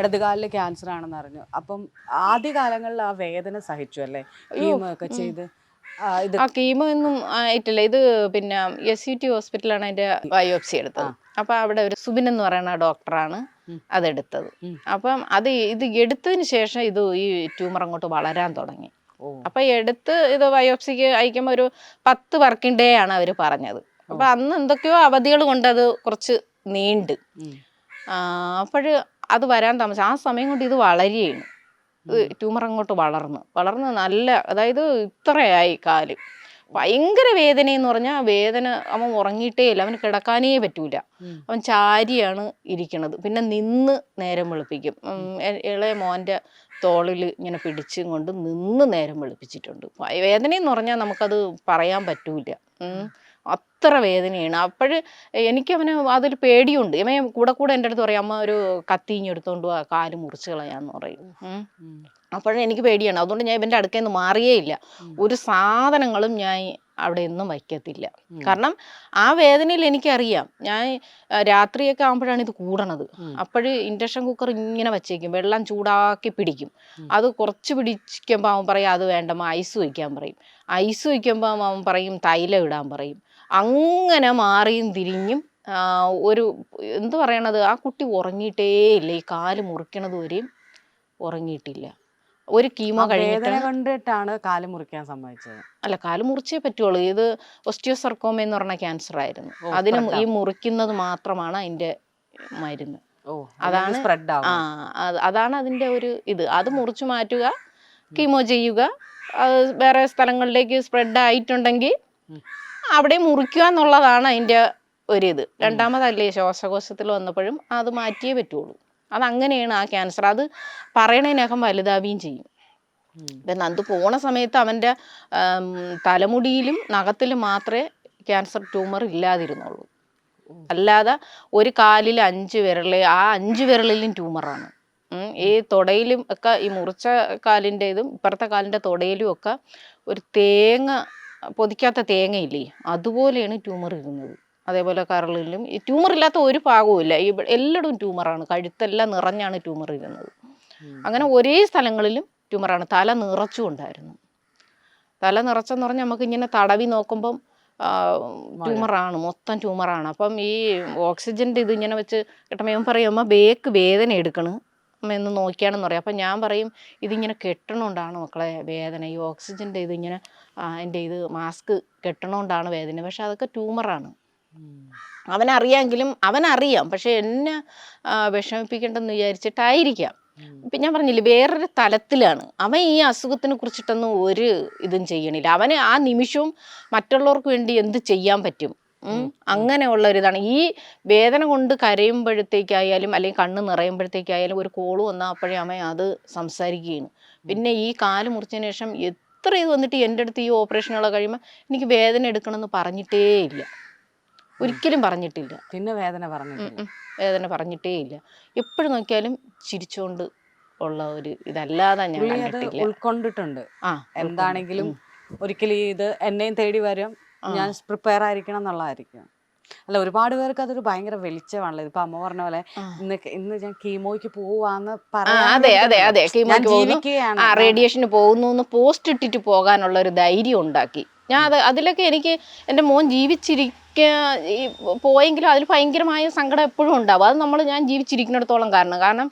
ഇടതുകാലിൽ cancer ആണെന്ന് അറിഞ്ഞു. അപ്പം ആദ്യ കാലങ്ങളിൽ ആ വേദന സഹിച്ചു അല്ലേ? കീമോ ഒക്കെ ചെയ്ത്. ആ, കീമോ ഒന്നും ആയിട്ടില്ല ഇത് പിന്നെ എസ് യു ടി ഹോസ്പിറ്റലാണ് അതിന്റെ ബയോപ്സി എടുത്തത്. അപ്പൊ അവിടെ ഒരു സുബിൻ എന്ന് പറയുന്ന ഡോക്ടറാണ്. അതെടുത്തത്. അപ്പം അത് ഇത് എടുത്തതിന് ശേഷം ഇത് ഈ ട്യൂമർ അങ്ങോട്ട് വളരാൻ തുടങ്ങി. അപ്പൊ എടുത്ത് ഇത് ബയോപ്സിക്ക് അയക്കുമ്പോൾ ഒരു പത്ത് വർക്കിംഗ് ഡേ ആണ് അവർ പറഞ്ഞത്. അപ്പൊ അന്ന് എന്തൊക്കെയോ അവധികൾ കൊണ്ടത് അത് കുറച്ച് നീണ്ട്. ഉം. അത് വരാൻ താമസം. ആ സമയം കൊണ്ട് ഇത് വളരുകയാണ്. ട്യൂമർ അങ്ങോട്ട് വളർന്ന്. വളർന്ന് നല്ല അതായത് ഇത്രയായി കാൽ. ഭയങ്കര വേദന എന്ന് പറഞ്ഞാൽ വേദന അവൻ ഉറങ്ങിയിട്ടേ ഇല്ല. അവന് കിടക്കാനേ പറ്റൂല. അവൻ ചാരിയാണ് ഇരിക്കണത്. പിന്നെ നിന്ന് നേരം വെളുപ്പിക്കും. ഇളയ മോന്റെ തോളിൽ ഇങ്ങനെ പിടിച്ചും കൊണ്ട് നിന്ന് നേരം വെളുപ്പിച്ചിട്ടുണ്ട്. വേദന എന്ന് പറഞ്ഞാൽ നമുക്കത് പറയാൻ പറ്റൂല. അത്ര വേദനയാണ്. അപ്പോൾ എനിക്ക് അവന് അതിൽ പേടിയുണ്ട്. ഇവൻ കൂടെ കൂടെ എന്റെ അടുത്ത് പറയും അമ്മ ഒരു കത്തിഞ്ഞെടുത്തോണ്ട് പോവാ കാൽ മുറിച്ച് കളയാന്ന് പറയും. എനിക്ക് പേടിയാണ്. അതുകൊണ്ട് ഞാൻ ഇവന്റെ അടുക്കൽ നിന്ന് മാറിയേ ഇല്ല ഒരു സാധനങ്ങളും ഞാൻ അവിടെ ഒന്നും വയ്ക്കത്തില്ല. കാരണം ആ വേദനയിൽ എനിക്കറിയാം. ഞാൻ രാത്രിയൊക്കെ ആകുമ്പോഴാണ് ഇത് കൂടണത്. അപ്പോഴും ഇൻഡക്ഷൻ കുക്കർ ഇങ്ങനെ വെച്ചേക്കും. വെള്ളം ചൂടാക്കി പിടിക്കും. അത് കുറച്ച് പിടിക്കുമ്പോൾ അവൻ പറയും അത് വേണ്ട ഐസ് വയ്ക്കാൻ പറയും. ഐസ് വയ്ക്കുമ്പോൾ അവൻ പറയും തൈലം ഇടാൻ പറയും. അങ്ങനെ മാറിയും തിരിഞ്ഞും ഒരു എന്ത് പറയണത്? ആ കുട്ടി ഉറങ്ങിയിട്ടേ ഇല്ല. ഈ കാൽ മുറിക്കണത് വരെയും ഉറങ്ങിയിട്ടില്ല. ഒരു കീമോ കഴിഞ്ഞിട്ട് വേദന കൊണ്ടിട്ടാണ് കാൽ മുറിക്കാൻ സമ്മതിച്ചത്. അല്ല കാൽ മുറിച്ചേ പറ്റുള്ളൂ. ഇത് ഒസ്റ്റിയോസർക്കോമ എന്ന് പറഞ്ഞ ക്യാൻസർ ആയിരുന്നു. ഓ, അതിന് ഈ മുറിക്കുന്നത് മാത്രമാണ് അതിന്റെ മരുന്ന്. ഓ അതാണ് സ്പ്രെഡ് ആ ആവും. അത് അതാണ് അതിന്റെ ഒരു ഇത്. അത് മുറിച്ചു മാറ്റുക കീമോ ചെയ്യുക അത് വേറെ സ്ഥലങ്ങളിലേക്ക് സ്പ്രെഡ് ആയിട്ടുണ്ടെങ്കിൽ ഉം. അവിടെ മുറിക്കുക എന്നുള്ളതാണ് അതിന്റെ ഒരിത് രണ്ടാമതല്ലേ ശ്വാസകോശത്തിൽ വന്നപ്പോഴും അത് മാറ്റിയേ പറ്റുള്ളൂ. അതങ്ങനെയാണ് ആ ക്യാൻസർ അത് പറയണതിനകം വലുതാവുകയും ചെയ്യും. പിന്നെ ഇപ്പം നന്ദു പോണ സമയത്ത് അവന്റെ തലമുടിയിലും നഖത്തിലും മാത്രമേ ക്യാൻസർ ട്യൂമർ ഇല്ലാതിരുന്നുള്ളൂ. അല്ലാതെ ഒരു കാലിൽ അഞ്ച് വിരൽ ആ അഞ്ച് വിരലിലും ട്യൂമറാണ് ഈ തുടയിലും ഒക്കെ ഈ മുറിച്ച കാലിന്റെ ഇതും ഇപ്പുറത്തെ കാലിന്റെ തുടയിലും ഒക്കെ ഒരു തേങ്ങ പൊതിക്കാത്ത തേങ്ങയില്ലേ അതുപോലെയാണ് ട്യൂമർ ഇരുന്നത്. അതേപോലെ കരളിലും. ഈ ട്യൂമർ ഇല്ലാത്ത ഒരു ഭാഗവുമില്ല ഈ എല്ലായിടും ട്യൂമറാണ് കഴുത്തെല്ലാം നിറഞ്ഞാണ് ട്യൂമർ ഇരുന്നത്. അങ്ങനെ ഒരേ സ്ഥലങ്ങളിലും ട്യൂമറാണ് തല നിറച്ചുകൊണ്ടായിരുന്നു തല നിറച്ചെന്ന് പറഞ്ഞാൽ നമുക്ക് ഇങ്ങനെ തടവി നോക്കുമ്പം ട്യൂമറാണ് മൊത്തം ട്യൂമറാണ് അപ്പം ഈ ഓക്സിജന്റെ ഇത് ഇങ്ങനെ വെച്ച് കിട്ടുമ്പോൾ ഞാൻ പറയും അമ്മ ബേക്ക് വേദന എടുക്കണ്. അമ്മ എന്ന് നോക്കിയാണെന്ന് പറയും. അപ്പം ഞാൻ പറയും ഇതിങ്ങനെ കെട്ടണോണ്ടാണ് മക്കളെ വേദന. ഈ ഓക്സിജന്റെ ഇത് ഇങ്ങനെ ആ, എന്റെ ഇത് മാസ്ക് കെട്ടണോണ്ടാണ് വേദന. പക്ഷെ അതൊക്കെ ട്യൂമറാണ്. അവനറിയാമെങ്കിലും അവനറിയാം. പക്ഷെ എന്നെ വിഷമിപ്പിക്കേണ്ടെന്ന് വിചാരിച്ചിട്ടായിരിക്കാം. ഇപ്പം ഞാൻ പറഞ്ഞില്ലേ വേറൊരു തലത്തിലാണ്. അവൻ ഈ അസുഖത്തിനെ കുറിച്ചിട്ടൊന്നും ഒരു ഇതും ചെയ്യണില്ല. അവന് ആ നിമിഷവും മറ്റുള്ളവർക്ക് വേണ്ടി എന്ത് ചെയ്യാൻ പറ്റും. അങ്ങനെയുള്ള ഒരു ഇതാണ്. ഈ വേദന കൊണ്ട് കരയുമ്പോഴത്തേക്കായാലും അല്ലെങ്കിൽ കണ്ണ് നിറയുമ്പോഴത്തേക്കായാലും ഒരു കോൾ വന്നാൽ അപ്പോഴേ അമ്മ അത് സംസാരിക്കുകയാണ്. പിന്നെ ഈ കാൽ മുറിച്ചതിന് ശേഷം എത്ര ഇത് വന്നിട്ട് എന്റെ അടുത്ത് ഈ ഓപ്പറേഷനുകളൊക്കെ കഴിയുമ്പോൾ എനിക്ക് വേദന എടുക്കണമെന്ന് പറഞ്ഞിട്ടേ ഇല്ല. ഒരിക്കലും പറഞ്ഞിട്ടില്ല. പിന്നെ വേദന പറഞ്ഞിട്ടില്ല. വേദന പറഞ്ഞിട്ടേ ഇല്ല. എപ്പോഴും നോക്കിയാലും ചിരിച്ചുകൊണ്ട് ഉള്ള ഒരു ഇതല്ലാതെ ഞാൻ കണ്ടിട്ടില്ല. ഉൾക്കൊണ്ടിട്ടുണ്ട്. ആ എന്താണെങ്കിലും ഒരിക്കലും ഇത് എന്നെയും തേടി വരും. ഞാൻ പ്രിപ്പയർ ആയിരിക്കണം എന്നുള്ളതായിരിക്കും. അല്ല ഒരുപാട് പേർക്ക് അതൊരു ഭയങ്കര വെളിച്ചമാണല്ലോ. ഇപ്പൊ അമ്മ പറഞ്ഞ പോലെ. ഇന്ന് ഇന്ന് ഞാൻ കീമോയ്ക്ക് പോവാന്ന് അതെ അതെ അതെ. കീമോയ്ക്ക് റേഡിയേഷന് പോകുന്നു പോസ്റ്റ് ഇട്ടിട്ട് പോകാനുള്ള ഒരു ധൈര്യം ഉണ്ടാക്കി. ഞാൻ അത് അതിലൊക്കെ എനിക്ക് എന്റെ മോൻ ജീവിച്ചിരിക്ക പോയെങ്കിലും അതിൽ ഭയങ്കരമായ സങ്കടം എപ്പോഴും ഉണ്ടാവും. അത് നമ്മൾ ഞാൻ ജീവിച്ചിരിക്കുന്നിടത്തോളം കാരണം. കാരണം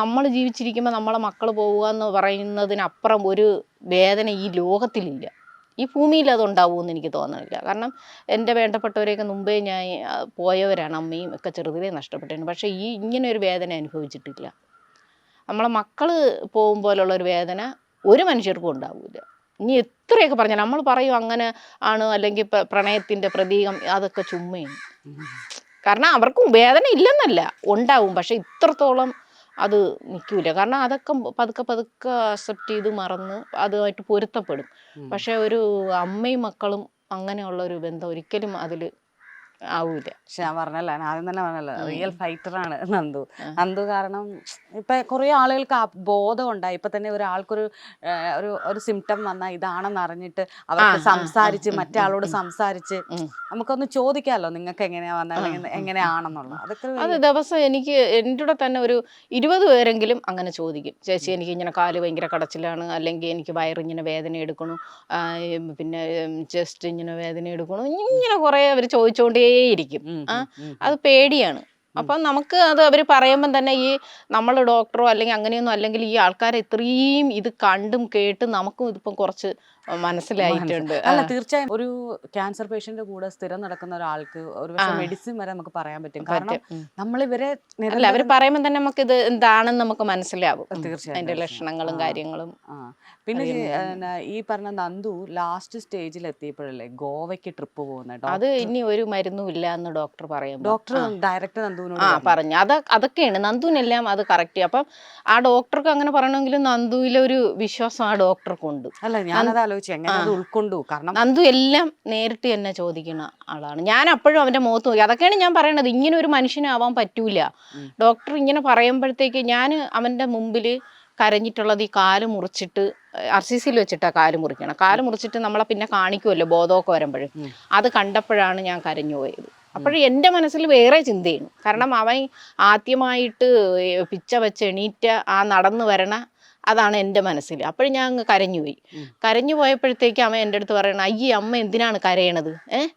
നമ്മൾ ജീവിച്ചിരിക്കുമ്പോൾ നമ്മളെ മക്കൾ പോവുക എന്ന് പറയുന്നതിനപ്പുറം ഒരു വേദന ഈ ലോകത്തിലില്ല. ഈ ഭൂമിയിൽ അതുണ്ടാവുമെന്ന് എനിക്ക് തോന്നുന്നില്ല. കാരണം എന്റെ വേണ്ടപ്പെട്ടവരെയൊക്കെ മുമ്പേ ഞാൻ പോയവരാണ്. അമ്മയും ഒക്കെ ചെറുതിലേ നഷ്ടപ്പെട്ടിട്ടുണ്ട് പക്ഷേ ഈ ഇങ്ങനെ ഒരു വേദന അനുഭവിച്ചിട്ടില്ല. നമ്മളെ മക്കൾ പോകും പോലുള്ള ഒരു വേദന ഒരു മനുഷ്യർക്കും ഉണ്ടാവില്ല ഇനി എത്രയൊക്കെ പറഞ്ഞാൽ നമ്മൾ പറയും അങ്ങനെ ആണ് അല്ലെങ്കിൽ പ്രണയത്തിന്റെ പ്രതീകം അതൊക്കെ ചുമ്മയാണ് കാരണം അവർക്കും വേദന ഇല്ലെന്നല്ല ഉണ്ടാവും. പക്ഷെ ഇത്രത്തോളം അത് നിൽക്കൂല കാരണം അതൊക്കെ പതുക്കെ പതുക്കെ അക്സെപ്റ്റ് ചെയ്ത് മറന്ന് അതുമായിട്ട് പൊരുത്തപ്പെടും. പക്ഷെ ഒരു അമ്മയും മക്കളും അങ്ങനെയുള്ള ഒരു ബന്ധം ഒരിക്കലും അതിൽ ആവൂല. പക്ഷെ ഞാൻ പറഞ്ഞല്ലോ ഞാൻ ആദ്യം തന്നെ പറഞ്ഞല്ലോ റിയൽ ഫൈറ്റർ ആണ് നന്ദു. നന്ദു കാരണം ഇപ്പൊ കുറെ ആളുകൾക്ക് ബോധം ഉണ്ടായി. ഇപ്പൊ തന്നെ ഒരാൾക്കൊരു ഒരു ഒരു സിംറ്റം വന്നാൽ ഇതാണെന്ന് അറിഞ്ഞിട്ട് അവർക്ക് സംസാരിച്ച് മറ്റാളോട് സംസാരിച്ച് നമുക്കൊന്ന് ചോദിക്കാമല്ലോ നിങ്ങൾക്ക് എങ്ങനെയാ വന്നത് എങ്ങനെയാണെന്നുള്ള എങ്ങനെയാണെന്നുള്ളത്. അതൊക്കെ അത് ദിവസം എനിക്ക് എന്റെ കൂടെ തന്നെ ഒരു ഇരുപത് പേരെങ്കിലും അങ്ങനെ ചോദിക്കും. ചേച്ചി എനിക്ക് ഇങ്ങനെ കാൽ ഭയങ്കര കടച്ചിലാണ് അല്ലെങ്കിൽ എനിക്ക് വയറിങ്ങനെ വേദന എടുക്കണു. പിന്നെ ചെസ്റ്റ് ഇങ്ങനെ വേദന എടുക്കണു. ഇങ്ങനെ കുറേ അവർ ചോദിച്ചുകൊണ്ടേയിരിക്കും ഉം, ആ. അത് പേടിയാണ്. അപ്പം നമുക്ക് അത് അവർ പറയുമ്പം തന്നെ ഈ നമ്മൾ ഡോക്ടറോ അല്ലെങ്കിൽ അങ്ങനെയൊന്നും അല്ലെങ്കിൽ ഈ ആൾക്കാരെ ഇത്രയും ഇത് കണ്ടും കേട്ടും നമുക്കും ഇതിപ്പം കുറച്ച് മനസ്സിലായിട്ടുണ്ട്. അല്ല തീർച്ചയായും ഒരു ക്യാൻസർ പേഷ്യന്റ് കൂടെ സ്ഥിരം നടക്കുന്ന ഒരാൾക്ക് ഒരു മെഡിസിൻ വരെ നമുക്ക് പറയാൻ പറ്റും. കാരണം നമ്മൾ ഇവരെ അല്ല അവർ പറയുമ്പോൾ തന്നെ നമുക്ക് ഇത് എന്താണെന്ന് നമുക്ക് മനസ്സിലാവും. തീർച്ചയായും, അതിന്റെ. ലക്ഷണങ്ങളും കാര്യങ്ങളും. പിന്നെ ഈ, പറഞ്ഞ നന്ദു ലാസ്റ്റ് സ്റ്റേജിൽ എത്തിയപ്പോഴല്ലേ ഗോവയ്ക്ക് ട്രിപ്പ് പോകുന്നത് അത് ഇനി ഒരു മരുന്നും ഇല്ല എന്ന് ഡോക്ടർ പറയും ഡോക്ടർ ഡയറക്റ്റ് നന്ദുവിനോട് ആ പറഞ്ഞു. പറഞ്ഞു. അത് അതൊക്കെയാണ്. നന്ദുവിനെല്ലാം അത് കറക്റ്റ് അപ്പം ആ ഡോക്ടർക്ക് അങ്ങനെ പറയണമെങ്കിലും നന്ദുവിലെ ഒരു വിശ്വാസം ആ ഡോക്ടർക്കുണ്ട് അല്ല ഞാനത് ആലോചിച്ചു എങ്ങനെ അത് ഉൾക്കൊണ്ടു? കാരണം നന്ദു എല്ലാം നേരിട്ട് എന്നെ ചോദിക്കുന്ന ആളാണ്. ഞാൻ അപ്പോഴും അവന്റെ മുഖത്ത് നോക്കി. അതൊക്കെയാണ് ഞാൻ പറയണത്. ഇങ്ങനെ ഒരു മനുഷ്യനാവാൻ പറ്റൂല. ഡോക്ടർ ഇങ്ങനെ പറയുമ്പോഴത്തേക്ക് ഞാൻ അവന്റെ മുമ്പിൽ കരഞ്ഞിട്ടുള്ളത് ഈ കാൽ മുറിച്ചിട്ട് ആർ സി സിയിൽ വെച്ചിട്ടാണ് കാൽ മുറിക്കണം. കാൽ മുറിച്ചിട്ട് നമ്മളെ പിന്നെ കാണിക്കുമല്ലോ ബോധമൊക്കെ വരുമ്പോഴും. അത് കണ്ടപ്പോഴാണ് ഞാൻ കരഞ്ഞു പോയത്. അപ്പോഴും എന്റെ മനസ്സിൽ വേറെ ചിന്തയാണ്. കാരണം അവൻ ആദ്യമായിട്ട് പിച്ച വെച്ച് എണീറ്റ ആ നടന്നു വരണ അതാണ് എന്റെ മനസ്സിൽ. അപ്പോഴും ഞാൻ അങ്ങ് കരഞ്ഞുപോയി. കരഞ്ഞു പോയപ്പോഴത്തേക്ക് അവൻ എന്റെ അടുത്ത് പറയണം അയ്യേ അമ്മ എന്തിനാണ് കരയണത്? ഏഹ്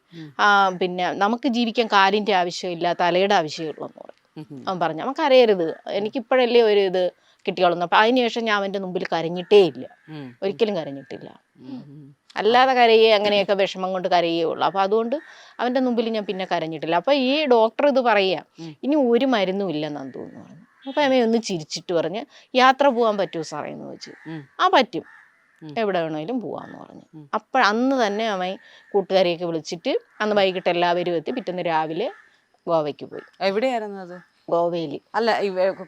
പിന്നെ നമുക്ക് ജീവിക്കാൻ കാലിന്റെ ആവശ്യമില്ല തലയുടെ ആവശ്യമുള്ളൂ എന്ന് പറയും. അവൻ പറഞ്ഞു അവൻ കരയരുത്. എനിക്കിപ്പോഴല്ലേ ഒരു ഇത് കിട്ടിയോളുന്നു അപ്പം അതിനുശേഷം ഞാൻ അവന്റെ മുമ്പിൽ കരഞ്ഞിട്ടേ ഇല്ല. ഒരിക്കലും കരഞ്ഞിട്ടില്ല. അല്ലാതെ കരയേ അങ്ങനെയൊക്കെ വിഷമം കൊണ്ട് കരയേ ഉള്ളൂ. അപ്പോൾ അതുകൊണ്ട് അവന്റെ മുമ്പിൽ ഞാൻ പിന്നെ കരഞ്ഞിട്ടില്ല. അപ്പോൾ ഈ ഡോക്ടർ ഇത് പറയുക ഇനി ഒരു മരുന്നും ഇല്ലെന്നാന്ന് നന്ദു പറഞ്ഞു അമ്മ ഒന്ന് ചിരിച്ചിട്ട് പറഞ്ഞ് യാത്ര പോകാൻ പറ്റുമോ സാറേ? എന്ന് വെച്ച് ആ പറ്റും. എവിടെ വേണമെങ്കിലും പോവാന്ന് പറഞ്ഞു. അപ്പൊ അപ്പോൾ അന്ന് തന്നെ അമ്മ കൂട്ടുകാരെയൊക്കെ വിളിച്ചിട്ട് അന്ന് വൈകിട്ട് എല്ലാവരും എത്തി. പിറ്റന്ന് രാവിലെ ഗോവയ്ക്ക് പോയി. എവിടെയായിരുന്നു അത്? ഗോവയിൽ അല്ല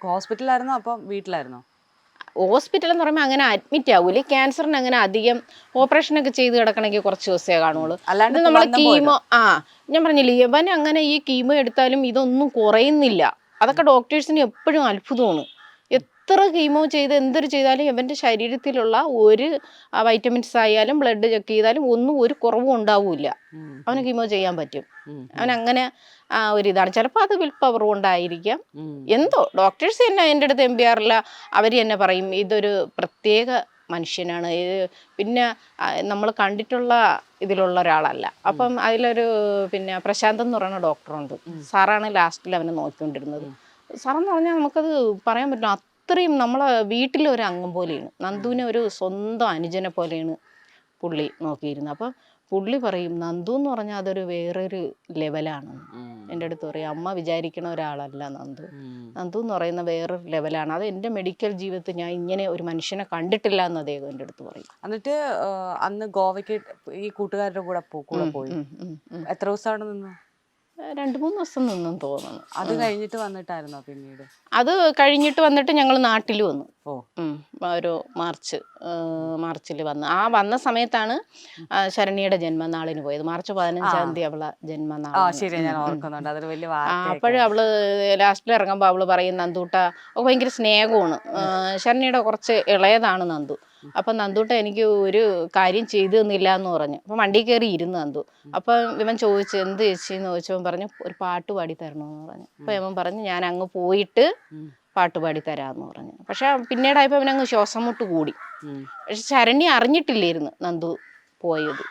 ഹോസ്പിറ്റലായിരുന്നോ? അപ്പം വീട്ടിലായിരുന്നോ? ഹോസ്പിറ്റൽ എന്ന് പറയുമ്പോൾ അങ്ങനെ അഡ്മിറ്റ് ആവൂല. ക്യാൻസറിന് അങ്ങനെ അധികം ഓപ്പറേഷൻ ഒക്കെ ചെയ്ത് കിടക്കണമെങ്കിൽ കുറച്ച് ദിവസമേ കാണുള്ളൂ. അല്ലാണ്ട് നമ്മൾ കീമോ ആ ഞാൻ പറഞ്ഞില്ലേ ഇവൻ അങ്ങനെ ഈ കീമോ എടുത്താലും ഇതൊന്നും കുറയുന്നില്ല. അതൊക്കെ ഡോക്ടേഴ്സിന് എപ്പോഴും അത്ഭുതമാണ് എത്ര കീമോ ചെയ്ത് എന്തൊരു ചെയ്താലും ഇവന്റെ ശരീരത്തിലുള്ള ഒരു വൈറ്റമിൻസ് ആയാലും ബ്ലഡ് ചെക്ക് ചെയ്താലും ഒന്നും ഒരു കുറവും ഉണ്ടാവില്ല. അവന് കീമോ ചെയ്യാൻ പറ്റും. അവനങ്ങനെ അവൻ അങ്ങനെ ആ, ഒരു ഇതാണ്. ചിലപ്പോൾ അത് വിൽ പവർ കൊണ്ടായിരിക്കാം. എന്തോ ഡോക്ടേഴ്സ് തന്നെ എന്റെ അടുത്ത് എം പി ആറില്ല അവർ തന്നെ പറയും. ഇതൊരു പ്രത്യേക മനുഷ്യനാണ്. ഇത് പിന്നെ നമ്മൾ കണ്ടിട്ടുള്ള ഇതിലുള്ള ഒരാളല്ല. അപ്പം അതിലൊരു പിന്നെ പ്രശാന്ത് എന്ന് പറയുന്ന ഡോക്ടറുണ്ട്. സാറാണ് ലാസ്റ്റിൽ അവനെ നോക്കിക്കൊണ്ടിരുന്നത്. സാറെന്ന് പറഞ്ഞാൽ നമുക്കത് പറയാൻ പറ്റില്ല. അത്രയും നമ്മളെ വീട്ടിലെ ഒരു അംഗം പോലെയാണ്. നന്ദുവിനെ ഒരു സ്വന്തം അനുജനെ പോലെയാണ് പുള്ളി നോക്കിയിരുന്നത്. അപ്പം പുള്ളി പറയും നന്ദു എന്ന് പറഞ്ഞാൽ അതൊരു വേറൊരു ലെവലാണ്. എന്റെ അടുത്ത് പറയും അമ്മ വിചാരിക്കണ ഒരാളല്ല നന്ദു. നന്ദു എന്ന് പറയുന്ന വേറൊരു ലെവലാണ്. അത് എന്റെ മെഡിക്കൽ ജീവിതത്തിൽ ഞാൻ ഇങ്ങനെ ഒരു മനുഷ്യനെ കണ്ടിട്ടില്ല എന്ന് അദ്ദേഹം എന്റെ അടുത്ത് പറയും. എന്നിട്ട് അന്ന് ഗോവയ്ക്ക് ഈ കൂട്ടുകാരുടെ കൂടെ പോയി. എത്ര ദിവസമാണ് നിന്നു? രണ്ട് മൂന്ന് ദിവസം നിന്നും തോന്നുന്നു. അത് കഴിഞ്ഞിട്ട് വന്നിട്ടായിരുന്നോ പിന്നീട്? അത് കഴിഞ്ഞിട്ട് വന്നിട്ട് ഞങ്ങൾ നാട്ടിൽ വന്നു. ഒരു മാർച്ച് മാർച്ചിൽ വന്നു. ആ വന്ന സമയത്താണ് ശരണിയുടെ ജന്മനാളിന് പോയത്. മാർച്ച് പതിനഞ്ചാം തീയതി അവളെ ജന്മനാൾ വലിയ അപ്പോഴും അവൾ ലാസ്റ്റിൽ ഇറങ്ങുമ്പോൾ അവൾ പറയും നന്ദൂട്ട ഭയങ്കര സ്നേഹമാണ് ശരണിയുടെ കുറച്ച് ഇളയതാണ് നന്ദു. അപ്പം നന്ദൂട്ട എനിക്ക് ഒരു കാര്യം ചെയ്തു തന്നില്ല എന്ന് പറഞ്ഞു. അപ്പം വണ്ടി കയറി ഇരുന്ന് നന്ദു. അപ്പം ഇവൻ ചോദിച്ചു എന്ത് ചേച്ചി? എന്ന് ചോദിച്ചവൻ പറഞ്ഞു ഒരു പാട്ട് പാടി തരണമെന്ന് പറഞ്ഞു. അപ്പം ഇവൻ പറഞ്ഞു ഞാൻ അങ്ങ് പോയിട്ട് പാട്ട് പാടി തരാമെന്ന് പറഞ്ഞു. പക്ഷെ പിന്നീടായപ്പോൾ അവനങ്ങ് ശ്വാസം മുട്ട് കൂടി. പക്ഷെ ശരണ്യ അറിഞ്ഞിട്ടില്ലായിരുന്നു നന്ദു പോയത്.